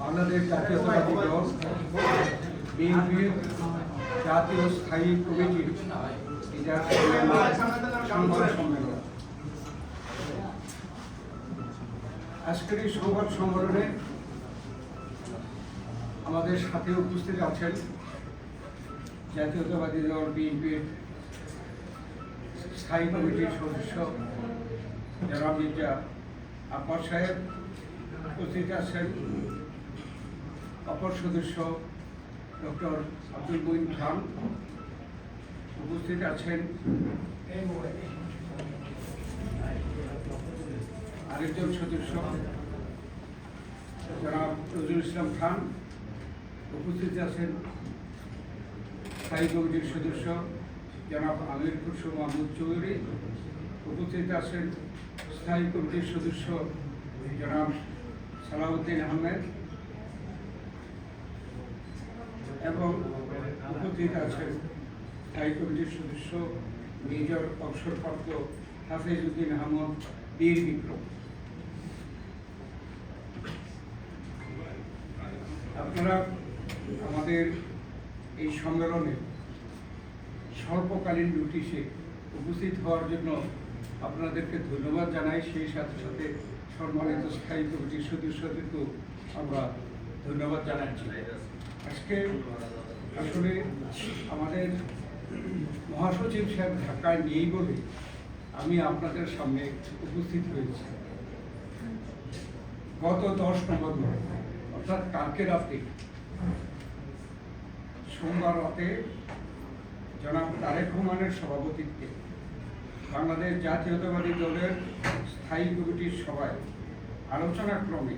বাংলাদেশ জাতীয়তাবাদী দল বিএনপির জাতীয় স্থায়ী কমিটির আজকের এই সংবাদ সম্মেলনে আমাদের সাথে উপস্থিত আছেন জাতীয়তাবাদী দল বিএনপির স্থায়ী কমিটির সদস্য জনাব মির্জা আব্বাস সাহেব। উপস্থিত আছেন অপর সদস্য ডক্টর আব্দুল মঈন খান। উপস্থিত আছেন আরেকজন সদস্য, জনাব নজরুল ইসলাম খান। উপস্থিত আছেন স্থায়ী কমিটির সদস্য, জনাব আমির খুরশু মাহমুদ চৌধুরী। উপস্থিত আছেন স্থায়ী কমিটির সদস্য, জনাব সালাউদ্দিন আহমেদ এবং উপস্থিত আছেন স্থায়ী কমিটির সদস্য, মেজর অবসরপ্রাপ্ত হাফিজ উদ্দিন আহমদ, বীর বিক্রম। আপনারা আমাদের এই সম্মেলনে স্বল্পকালীন নোটিশে উপস্থিত হওয়ার জন্য আপনাদেরকে ধন্যবাদ জানাই। সেই সাথে সাথে সম্মানিত স্থায়ী কমিটির সদস্যদেরকেও আমরা ধন্যবাদ জানাচ্ছি। আজকে আসলে আমাদের মহাসচিব সাহেব ঢাকায় নেই বলে আমি আপনাদের সামনে উপস্থিত হয়েছি। গত দশ নভেম্বর অর্থাৎ কালকে রাতে সোমবার রাতে জনাব তারেক রহমানের সভাপতিত্বে বাংলাদেশ জাতীয়তাবাদী দলের স্থায়ী কমিটির সভায় আলোচনাক্রমে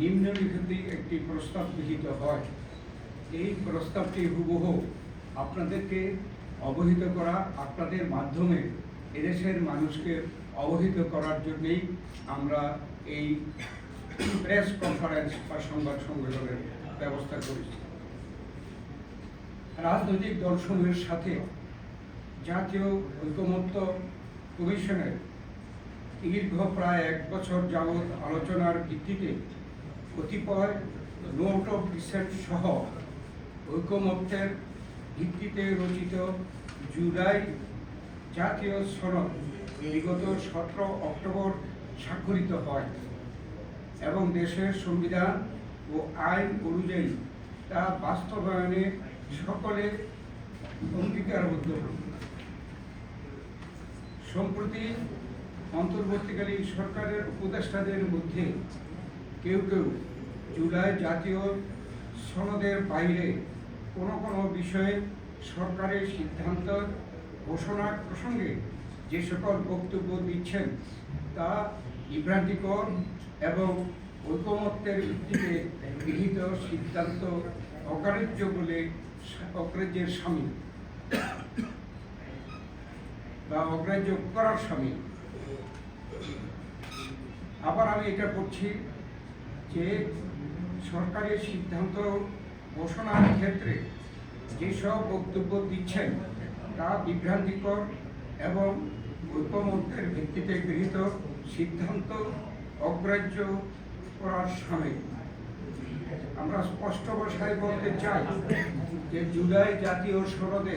নিম্নলিখিত একটি প্রস্তাব গৃহীত হয়। এই প্রস্তাবটি হুবহু আপনাদেরকে অবহিত করা, আপনাদের মাধ্যমে এদেশের মানুষকে অবহিত করার জন্যেই আমরা এই প্রেস কনফারেন্স বা সংবাদ সম্মেলনের ব্যবস্থা করেছি। রাজনৈতিক দলসমূহের সাথে জাতীয় ঐকমত্য কমিশনের দীর্ঘ প্রায় এক বছর যাবৎ আলোচনার ভিত্তিতে কতিপয় নোট অফ ডিসেন্ট সহ ঐকমত্যের ভিত্তিতে রচিত জুলাই জাতীয় সনদ বিগত সতেরো অক্টোবর স্বাক্ষরিত হয় এবং দেশের সংবিধান ও আইন অনুযায়ী তা বাস্তবায়নে সকলে অঙ্গীকারবদ্ধ। সম্প্রতি অন্তর্বর্তীকালীন সরকারের উপদেষ্টাদের মধ্যে কেউ কেউ জুলাই জাতীয় সনদের বাইরে কোনো কোনো বিষয়ে সরকারের সিদ্ধান্ত ঘোষণার প্রসঙ্গে যে সকল বক্তব্য দিচ্ছেন তা বিভ্রান্তিকর এবং ঐকমত্যের ভিত্তিতে গৃহীত সিদ্ধান্ত অকার্য বলে অগ্রাহ্যের সামিল। বা অগ্রাহ্য করার সামিল আবার আমি এটা করছি যে সরকারের সিদ্ধান্ত ঘোষণার ক্ষেত্রে যেসব বক্তব্য দিচ্ছেন তা বিভ্রান্তিকর এবং ঐকমত্যের ভিত্তিতে গৃহীত সিদ্ধান্ত অগ্রাহ্য করার সামিল আমরা স্পষ্ট ভাষায় বলতে চাই যে জুলাই জাতীয় সনদে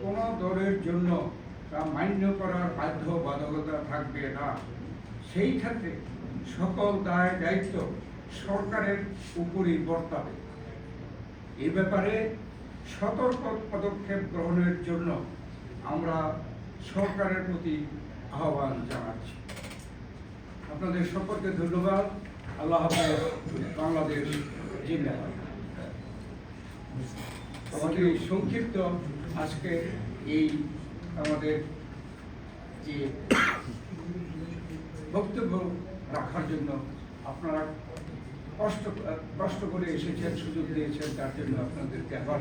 কোনো দলের জন্য তা মান্য করার বাধ্যবাধকতা থাকবে না। সেই ক্ষেত্রে সকল দায় দায়িত্ব সরকারের উপরই বর্তাবে। এ ব্যাপারে সতর্ক পদক্ষেপ গ্রহণের জন্য আমরা সরকারের প্রতি আহ্বান জানাচ্ছি। আপনাদের সকলকে ধন্যবাদ। আল্লাহ হাফেজ। বাংলাদেশ জিন্দাবাদ। আমাদের সংক্ষিপ্ত আজকে এই আমাদের যে বক্তব্য রাখার জন্য আপনারা কষ্ট কষ্ট করে এসেছেন, সুযোগ দিয়েছেন, তার জন্য আপনাদেরকে আবার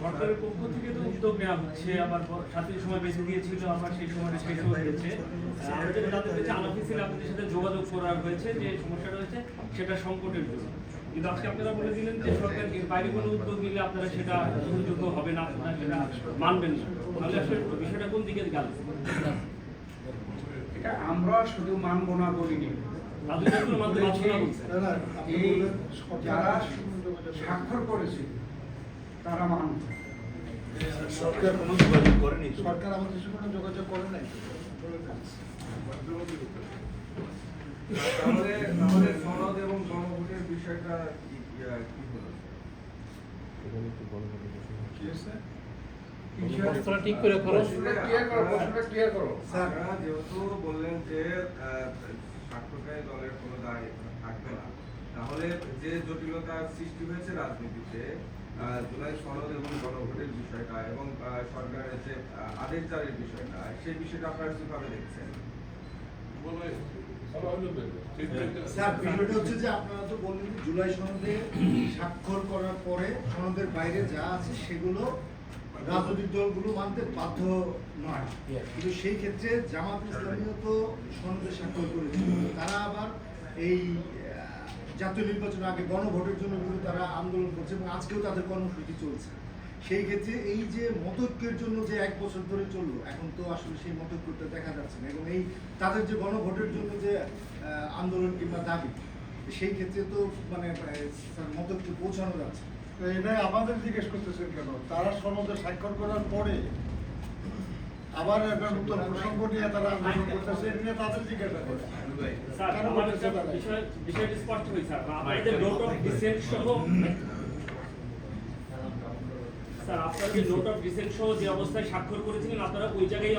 সরকারের পক্ষ থেকে তো উদ্যোগ নেওয়া হচ্ছে। আবার সাথে সময় বেঁচে দিয়েছিল আবার সেই সময়টা শেষ হয়ে গেছে। যেটা জানতে পেরেছি আপনাদের সাথে যোগাযোগ করা হয়েছে যে সমস্যাটা হয়েছে, সেটা সংকটের জন্য কিন্তু আজকে আপনারা বলে দিলেন যে সরকার এর বাইরে কোনো উদ্যোগ নিলে আপনারা সেটা গ্রহণযোগ্য হবে না আপনারা সেটা মানবেন না। তাহলে আসলে বিষয়টা কোন দিকে গেল? এটা আমরা শুধু মানব না বলিনি। তাদের জন্য মানতে বাধ্য না বলছে? এই যারা স্বাক্ষর করেছে তারা মানব। সরকার কোনো যোগাযোগ করেনি সরকার আমাদের কোনো যোগাযোগ করে নাই। ঠিক করে করো। যেহেতু বললেন যে আহ, দলের কোনো দায় থাকবে না তাহলে যে জটিলতার সৃষ্টি হয়েছে রাজনীতিতে আহ, জুলাই সনদ এবং গণভোটের বিষয়টা এবং আহ, সরকারের যে আদেশ জারির বিষয়টা সেই বিষয়টা আপনারা কীভাবে দেখছেন? স্যার বিষয়টা হচ্ছে যে আপনারা তো বললেন জুলাই সনদে স্বাক্ষর করার পরে সনদের বাইরে যা আছে সেগুলো রাজনৈতিক দলগুলো মানতে বাধ্য নয়। কিন্তু সেই ক্ষেত্রে জামাত ইসলামীও তো সনদে স্বাক্ষর করেছিল তারা আবার এই জাতীয় নির্বাচনের আগে গণভোটের জন্য কিন্তু তারা আন্দোলন করছে এবং আজকেও তাদের কর্মসূচি চলছে। সেই ক্ষেত্রে এই যে মতৈক্যের জন্য যে এক বছর ধরে চলল এখন তো আসলে সেই মতৈক্যটা দেখা যাচ্ছে না এবং এই তাদের যে গণভোটের জন্য যে আন্দোলন কিংবা দাবি সেই ক্ষেত্রে তো মানে মতৈক্য পৌঁছানো যাচ্ছে তো এটাই আমাদের জিজ্ঞেস করতেছেন কেন? তারা সনদে স্বাক্ষর করার পরে আবার একটা নতুন প্রসঙ্গ নিয়ে তারা আন্দোলন করতেছে এটা নিয়ে তাদের জিজ্ঞাসা করে। স্যার? বিষয় বিষয়টি স্পষ্ট হয়েছে স্যার। আপনাদের নোট অফ ডিসেন্ট সহ স্যার আপনারা যে নোট অফ ডিসেন্ট সহ যে অবস্থায় স্বাক্ষর করেছিলেন আপনারা ওই জায়গায়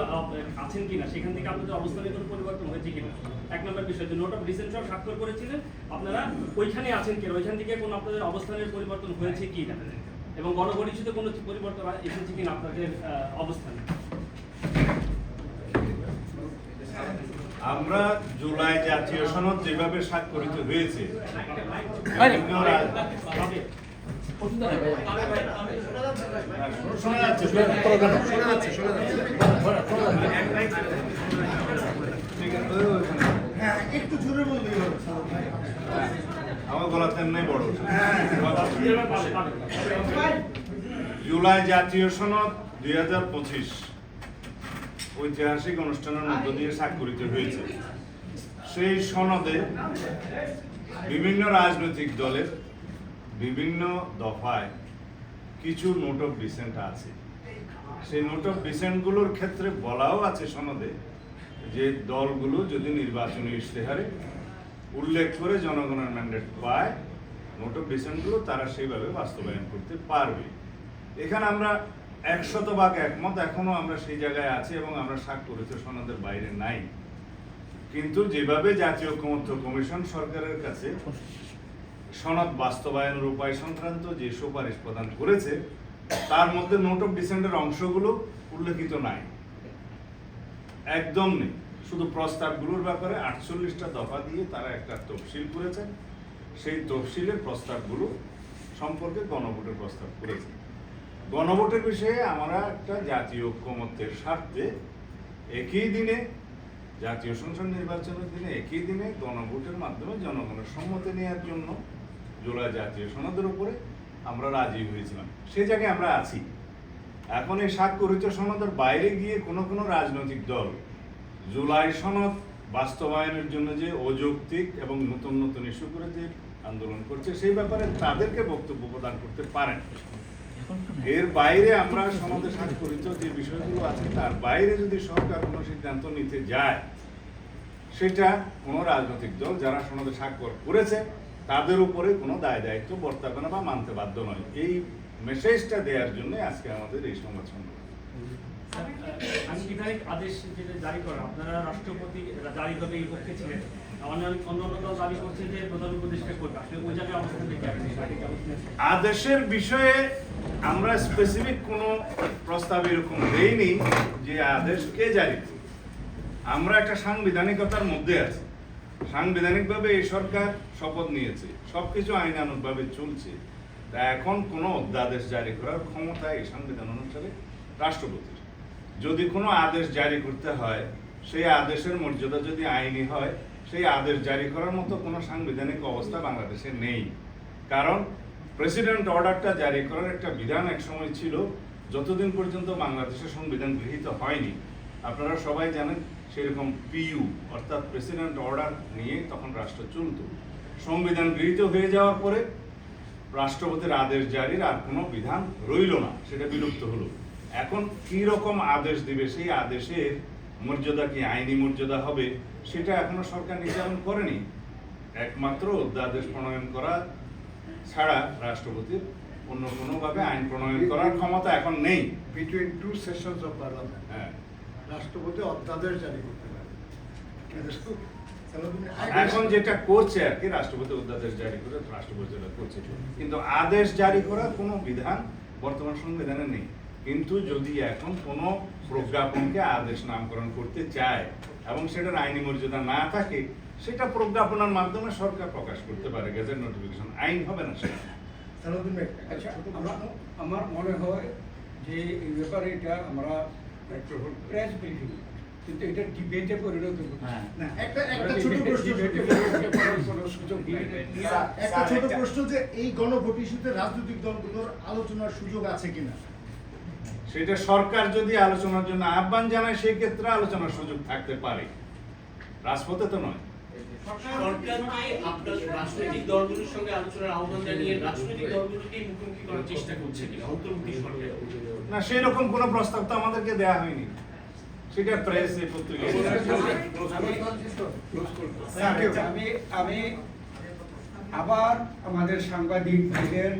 আছেন কিনা? সেখান থেকে আপনাদের অবস্থানে কোনো পরিবর্তন হয়েছে কিনা? এক নম্বর বিষয় যে নোট অফ ডিসেন্ট সহ স্বাক্ষর করেছিলেন আপনারা ওইখানে আছেন কিনা? ওইখান থেকে কোনো আপনাদের অবস্থানের পরিবর্তন হয়েছে কিনা? এবং গণপরিষদে কোনো পরিবর্তন এসেছে কিনা আপনাদের অবস্থানে? আমরা জুলাই জাতীয় সনদ যেভাবে স্বাক্ষরিত হয়েছে জুলাই জাতীয় সনদ দুই হাজার পঁচিশ। ঐতিহাসিক অনুষ্ঠানের মধ্য দিয়ে স্বাক্ষরিত হয়েছে। সেই সনদে বিভিন্ন রাজনৈতিক দলের বিভিন্ন দফায় কিছু নোট অফ ডিসেন্ট আছে। সেই নোট অফ ডিসেন্টগুলোর ক্ষেত্রে বলাও আছে সনদে যে দলগুলো যদি নির্বাচনী ইশতেহারে উল্লেখ করে জনগণের ম্যান্ডেট পায় নোট অফ ডিসেন্টগুলো তারা সেইভাবে বাস্তবায়ন করতে পারবে। এখানে আমরা একশত ভাগ একমত এখনও আমরা সেই জায়গায় আছি এবং আমরা স্বাক্ষরিত সনদের বাইরে নাই। কিন্তু যেভাবে জাতীয় ঐক্যমত্য কমিশন সরকারের কাছে সনদ বাস্তবায়নের উপায় সংক্রান্ত যে সুপারিশ প্রদান করেছে, তার মধ্যে নোট অফ ডিসেন্টের অংশগুলো উল্লেখিত নাই। একদম নেই। শুধু প্রস্তাবগুলোর ব্যাপারে আটচল্লিশটা দফা দিয়ে তারা একটা তফসিল করেছেন সেই তফসিলের প্রস্তাবগুলো সম্পর্কে গণভোটের প্রস্তাব করেছে। গণভোটের বিষয়ে আমরা একটা জাতীয় ঐক্যমত্যের স্বার্থে একই দিনে, জাতীয় সংসদ নির্বাচনের দিনে একই দিনে গণভোটের মাধ্যমে জনগণের সম্মতি নেওয়ার জন্য জুলাই জাতীয় সনদের উপরে আমরা রাজি হয়েছিলাম। সেই জায়গায় আমরা আছি। এখন এই স্বাক্ষরিত সনদের বাইরে গিয়ে কোনো কোনো রাজনৈতিক দল জুলাই সনদ বাস্তবায়নের জন্য যে অযৌক্তিক এবং নতুন নতুন ইস্যু করে যে আন্দোলন করছে, সেই ব্যাপারে তাদেরকে বক্তব্য প্রদান করতে পারেন। এর বাইরে আমরা সমাজে স্বাক্ষরিত যে বিষয়গুলো আছে, তার বাইরে যদি সরকার কোনো সিদ্ধান্ত নিতে যায়, সেটা কোনো রাজনৈতিক দল যারা সনদে স্বাক্ষর করেছে তাদের উপরে কোনো দায় দায়িত্ব বর্তাবে না বা মানতে বাধ্য নয়। এই মেসেজটা দেওয়ার জন্য আজকে আমাদের এই সংবাদ সম্মেলন। সাংবিধানিক আদেশ যেটা জারি করা? আপনারা রাষ্ট্রপতি জারি করবে এই পক্ষে ছিলেন। দাবি করছে যে প্রধান উপদেষ্টা করবে আসলে ওই জায়গায় অবস্থান। আদেশের বিষয়ে আমরা স্পেসিফিক কোনো প্রস্তাব এরকম দেইনি যে আদেশ কে জারি আমরা একটা সাংবিধানিকতার মধ্যে আছি। সাংবিধানিকভাবে এই সরকার শপথ নিয়েছে সব সবকিছু আইনানুগভাবে চলছে। তা এখন কোনো অধ্যাদেশ জারি করার ক্ষমতা এই সংবিধান অনুসারে রাষ্ট্রপতির। যদি কোনো আদেশ জারি করতে হয়, সেই আদেশের মর্যাদা যদি আইনি হয়, সেই আদেশ জারি করার মতো কোনো সাংবিধানিক অবস্থা বাংলাদেশে নেই। কারণ প্রেসিডেন্ট অর্ডারটা জারি করার একটা বিধান এক সময় ছিল, যতদিন পর্যন্ত বাংলাদেশের সংবিধান গৃহীত হয়নি। আপনারা সবাই জানেন সেরকম পিইউ অর্থাৎ প্রেসিডেন্ট অর্ডার নিয়ে তখন রাষ্ট্র চলত। সংবিধান গৃহীত হয়ে যাওয়ার পরে রাষ্ট্রপতির আদেশ জারির আর কোনো বিধান রইল না সেটা বিলুপ্ত হলো। এখন কি রকম আদেশ দিবে সেই আদেশের মর্যাদা কি আইনি মর্যাদা হবে সেটা এখনও সরকার নির্ধারণ করেনি। একমাত্র অধ্যাদেশ প্রণয়ন করা ছাড়া রাষ্ট্রপতির অন্য কোনোভাবে আইন প্রণয়ন করার ক্ষমতা এখন নেই। Between two sessions of parliament হ্যাঁ। রাষ্ট্রপতি অধ্যাদেশ জারি করতে পারে এখন যেটা করছে আর কি রাষ্ট্রপতি অধ্যাদেশ জারি করে রাষ্ট্রপতি যেটা করছে কিন্তু আদেশ জারি করার কোনো বিধান বর্তমান সংবিধানে নেই কিন্তু যদি এখন কোনো প্রজ্ঞাপনকে আদেশ নামকরণ করতে চায় এবং সেটার আইনি মর্যাদা না থাকে সেটা প্রজ্ঞাপনের মাধ্যমে সরকার প্রকাশ করতে পারে গেজেট নোটিফিকেশন আইন হবে না সেটা আচ্ছা। আমার মনে হয় যে এই ব্যাপারে এটা আমরা প্রেস ব্রিফিং কিন্তু এটা ডিবেটে পরিণত হ্যাঁ। না, একটা একটা ছোট প্রশ্ন একটা ছোট প্রশ্ন যে এই গণভোট ইস্যুতে রাজনৈতিক দলগুলোর আলোচনার সুযোগ আছে কিনা? সেটা সরকার যদি আলোচনার জন্য আহ্বান জানায় সেই ক্ষেত্রে আলোচনার সুযোগ থাকতে পারে। রাজপথে তো নয়। সরকারকে আপনার রাজনৈতিক দলগুলোর সঙ্গে আলোচনার আহ্বান জানিয়ে রাজনৈতিক দলগুলোকে মুখোমুখি করার চেষ্টা করছে কিনা? অন্তর্বর্তী সরকার। না সেই রকম কোনো প্রস্তাব তো আমাদেরকে দেয়া হয়নি। সেটা প্রেসে পত্রিকায় আমি আমি আমি আবার আমাদের সাংবাদিক ভাইদের